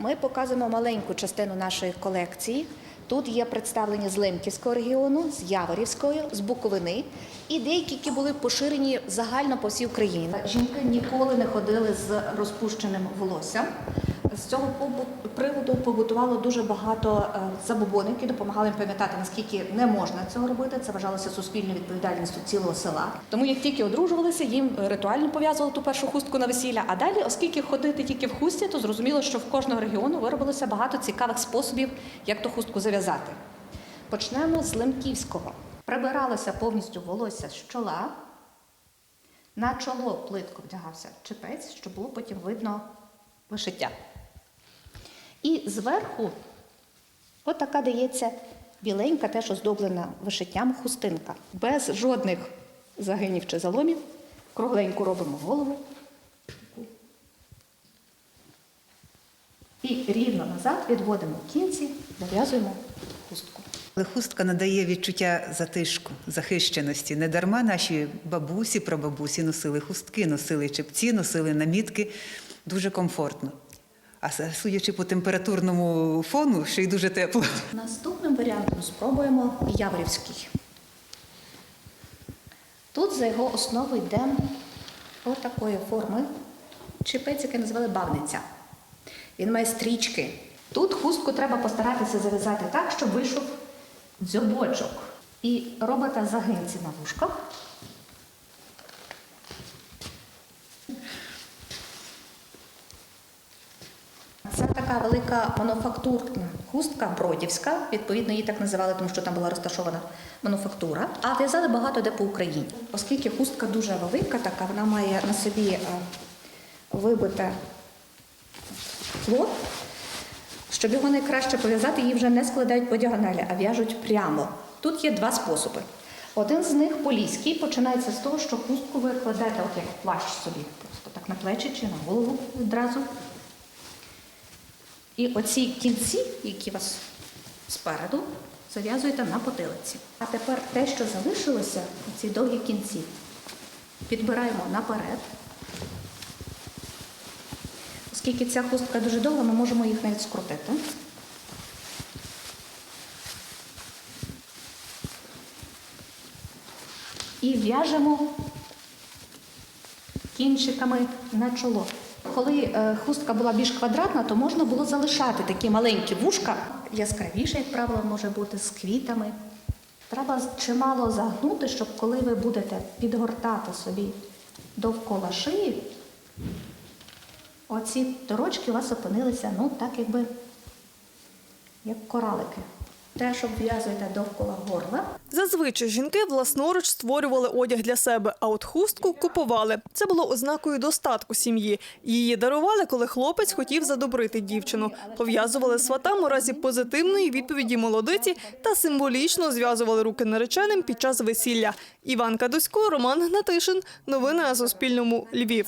Ми показуємо маленьку частину нашої колекції. Тут є представлені з Лемківського регіону, з Яворівської, з Буковини і деякі, які були поширені загально по всій Україні. Жінки ніколи не ходили з розпущеним волоссям. З цього приводу побутувало дуже багато е, забобонів, які допомагали їм пам'ятати, наскільки не можна цього робити. Це вважалося суспільною відповідальністю цілого села. Тому як тільки одружувалися, їм ритуально пов'язували ту першу хустку на весілля. А далі, оскільки ходити тільки в хусті, то зрозуміло, що в кожного регіону виробилося багато цікавих способів, як ту хустку зав'язати. Почнемо з Лемківського. Прибиралося повністю волосся з чола. На чоло плитко вдягався чепець, щоб було потім видно вишиття. І зверху отака дається біленька, теж оздоблена вишиттям хустинка. Без жодних загинів чи заломів. Кругленьку робимо голову. І рівно назад відводимо кінці, зав'язуємо хустку. Але хустка надає відчуття затишку, захищеності. Недарма наші бабусі, прабабусі носили хустки, носили чепці, носили намітки дуже комфортно. А судячи по температурному фону, ще й дуже тепло. Наступним варіантом спробуємо Яворівський. Тут за його основу йде отакої форми чіпець, який назвали бавниця. Він має стрічки. Тут хустку треба постаратися зав'язати так, щоб вийшов дзьобочок. І робите загинці на вушках. Це така велика мануфактурна хустка бродівська. Відповідно, її так називали, тому що там була розташована мануфактура. А в'язали багато де по Україні. Оскільки хустка дуже велика, така вона має на собі е, вибите плот. Щоб його найкраще пов'язати, її вже не складають по діагоналі, а в'яжуть прямо. Тут є два способи. Один з них поліський починається з того, що хустку ви кладете, от як плащ собі, просто так на плечі чи на голову відразу. І оці кінці, які вас спереду, зав'язуєте на потилиці. А тепер те, що залишилося, ці довгі кінці, підбираємо наперед. Оскільки ця хустка дуже довга, ми можемо їх навіть скрутити. І в'яжемо кінчиками на чоло. Коли е, хустка була більш квадратна, то можна було залишати такі маленькі вушка. Яскравіше, як правило, може бути з квітами. Треба чимало загнути, щоб коли ви будете підгортати собі довкола шиї, оці торочки у вас опинилися, ну так якби як коралики. Теж обв'язуєте довкола горла. Зазвичай жінки власноруч створювали одяг для себе, а от хустку купували. Це було ознакою достатку сім'ї. Її дарували, коли хлопець хотів задобрити дівчину. Пов'язували сватам у разі позитивної відповіді молодиці та символічно зв'язували руки нареченим під час весілля. Іван Кадусько, Роман Гнатишин. Новини на Суспільному. Львів.